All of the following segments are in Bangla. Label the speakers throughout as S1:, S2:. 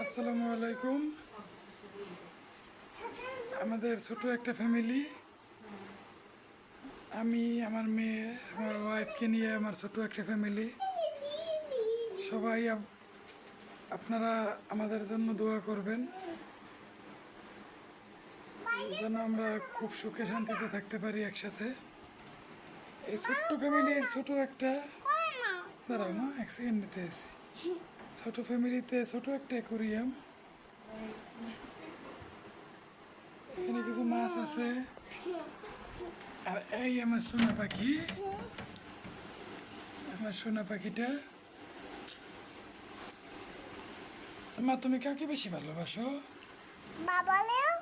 S1: আসসালামু আলাইকুম। আমাদের ছোট একটা ফ্যামিলি। আমি, আমার মেয়ে, আমার ওয়াইফকে নিয়ে আমার ছোট একটা ফ্যামিলি। সবাই আপ- আপনারা আমাদের জন্য দোয়া করবেন। যেন আমরা খুব সুখে শান্তিতে থাকতে পারি একসাথে। এই ছোট্ট ফ্যামিলির ছোট একটা দাঁড়াও এক সেকেন্ড নিতে এসে ছোট ফ্যামিলিতে ছোট একটা অ্যাকোরিয়াম। এখানে কিছু মাছ আছে। আর এই আমার সোনা পাখি। আমার সোনা পাখিটা। মা তুমি কাকে বেশি ভালোবাসো?
S2: বাবালেও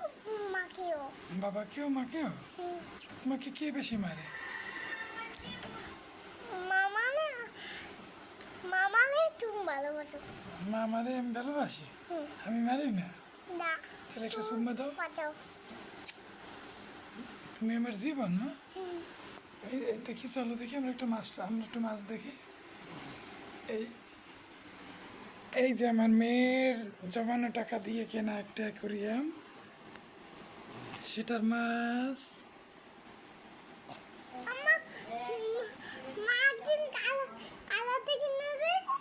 S2: মাকেও।
S1: বাবাকেও মাকেও? তোমাকে কে বেশি মারে
S2: মামালে মামালে তুমি ভালোবাসো
S1: মা মারে আমি ভালোবাসি? আমি মারি না? তাহলে একটা সুম্মা দাও। তুমি আমার জীবন না? এই দেখি চলো দেখি আমরা একটা মাছ আমরা একটু মাছ দেখি। এই এই যে আমার মেয়ের জমানো টাকা দিয়ে কেনা একটা অ্যাকোরিয়াম। সেটার মাছ
S2: আমা মা একদিন কালা কালাতে কিনে দিয়েছে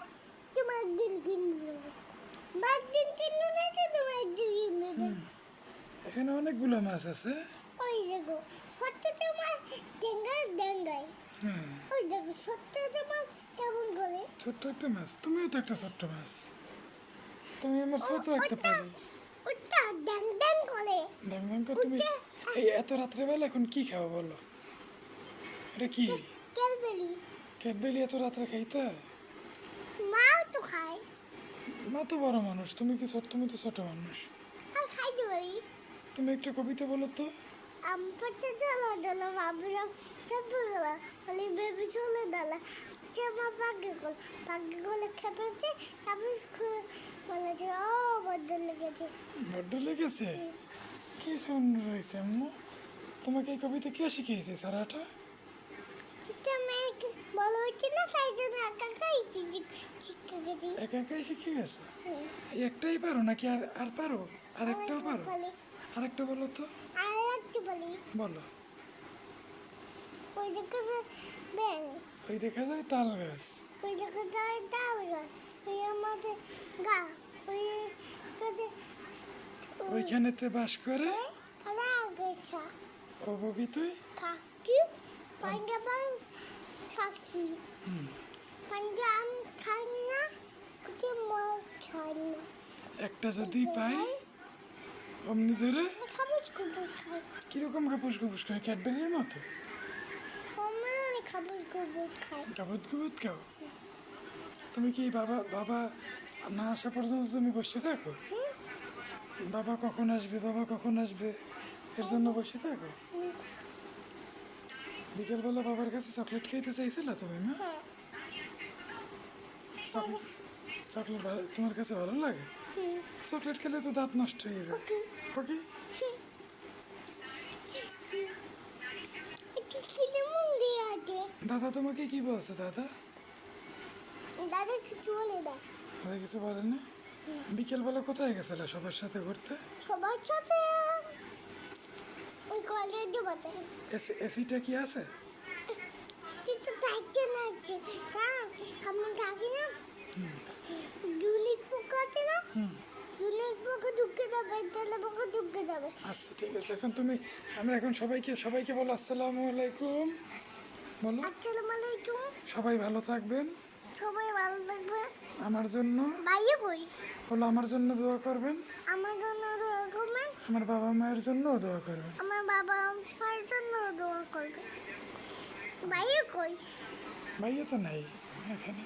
S2: তুমি একদিন কিনে দিয়েছে বা একদিন কিনে দিয়েছে তুমি একদিন কিনে দিয়েছে
S1: এখানে অনেকগুলো মাছ আছে।
S2: ওই দেখো সত্য তোমার ডেঙ্গাই ডেঙ্গাই
S1: হ্যাঁ
S2: ওই দেখো সত্য তোমার কেমন করে
S1: ছোট্ট একটা মাছ। তুমিও তো একটা ছোট্ট মাছ। তুমি আমার ছোট একটা পারি।
S2: ওটা ড্যাং ড্যাং করে।
S1: দেখ দেখ তুমি এই এত রাত্রেবেলা এখন কি খাও বলো? এটা কি?
S2: ক্যালবেরি
S1: ক্যাডবেলি এত রাত্রে খাইতে?
S2: মাও তো খায়।
S1: মা তো বড় মানুষ তুমি কি ছোট তুমি তো ছোট মানুষ। তুমি একটা কবিতা বলো তো।
S2: ডালা বলি বেবি চলে ডালা। গল গলে খেপেছে খুলে বলেছে ও বড্ড লেগেছে।
S1: বড্ড লেগেছে? কি সুন্দর হয়েছে আম্মু? তোমাকে এই কবিতা কে শিখিয়েছে সারাটা?
S2: বলো হচ্ছে না তাই জন্য একা গেছি।
S1: একা একাই শিখে গেছে একটাই পারো নাকি আর আর পারো? আর একটাও পারো?
S2: বলি
S1: আর একটা বলো তো।
S2: আর একটু বলি।
S1: বলো।
S2: ওই দেখে যে ব্যাং
S1: ওই দেখা যায় তাল গাছ।
S2: ওই দেখে যায় ডাল গাছ। ওই আমাদের গা। ওই
S1: ওইখানেতে বাস করে? ও বগি তুই?
S2: কাকি পাঞ্জাবাল থাকছি পাঞ্জাব খাই না মাছ খাই না।
S1: একটা যদি পাই? অমনি ধরে কীরকম কাপুস কুপুস করে ক্যাডবেরির মতো? কাবুত কুবুত খাও? তুমি কি বাবা বাবা না আসা পর্যন্ত তুমি বসে থাকো? বাবা কখন আসবে? বাবা কখন আসবে? এর জন্য বসে থাকো? বিকেলবেলা বাবার কাছে চকলেট খাইতে চাইছিল তুমি না?
S2: হ্যাঁ।
S1: চকলেট চকলেট তোমার কাছে ভালো লাগে। চকলেট খেলে তো দাঁত নষ্ট হয়ে যায়। ওকে দাদা তোমাকে কি বলছে দাদা?
S2: দাদা কিছু বলে দেয়
S1: দাদা কিছু বলে না বিকেলবেলা কোথায় গেছিলে সবার সাথে ঘুরতে?
S2: সবার সাথে ওই কলেজে বাতে
S1: এসি এসিটা কি আছে?
S2: কিন্তু থাকছে না কারণ আমার থাকি না দুনিক পোক আছে না?
S1: হুম।
S2: দুনিক পোকে ঢুকে যাবে তেলে পোকে ঢুকে যাবে।
S1: আচ্ছা ঠিক আছে। এখন তুমি আমরা এখন সবাইকে সবাইকে বলো আসসালামু আলাইকুম। বলো।
S2: আসসালামু আলাইকুম।
S1: সবাই ভালো থাকবেন।
S2: সবাই ভালো থাকবে।
S1: আমার জন্য।
S2: বাইরে কই?
S1: বলো আমার জন্য দোয়া করবেন।
S2: আমার জন্য দোয়া করবেন।
S1: আমার বাবা মায়ের জন্যও দোয়া করবেন।
S2: আমার বাবা মায়ের জন্য দোয়া করবে বাইরে কই?
S1: ভাইয়া তো নাই এখানে।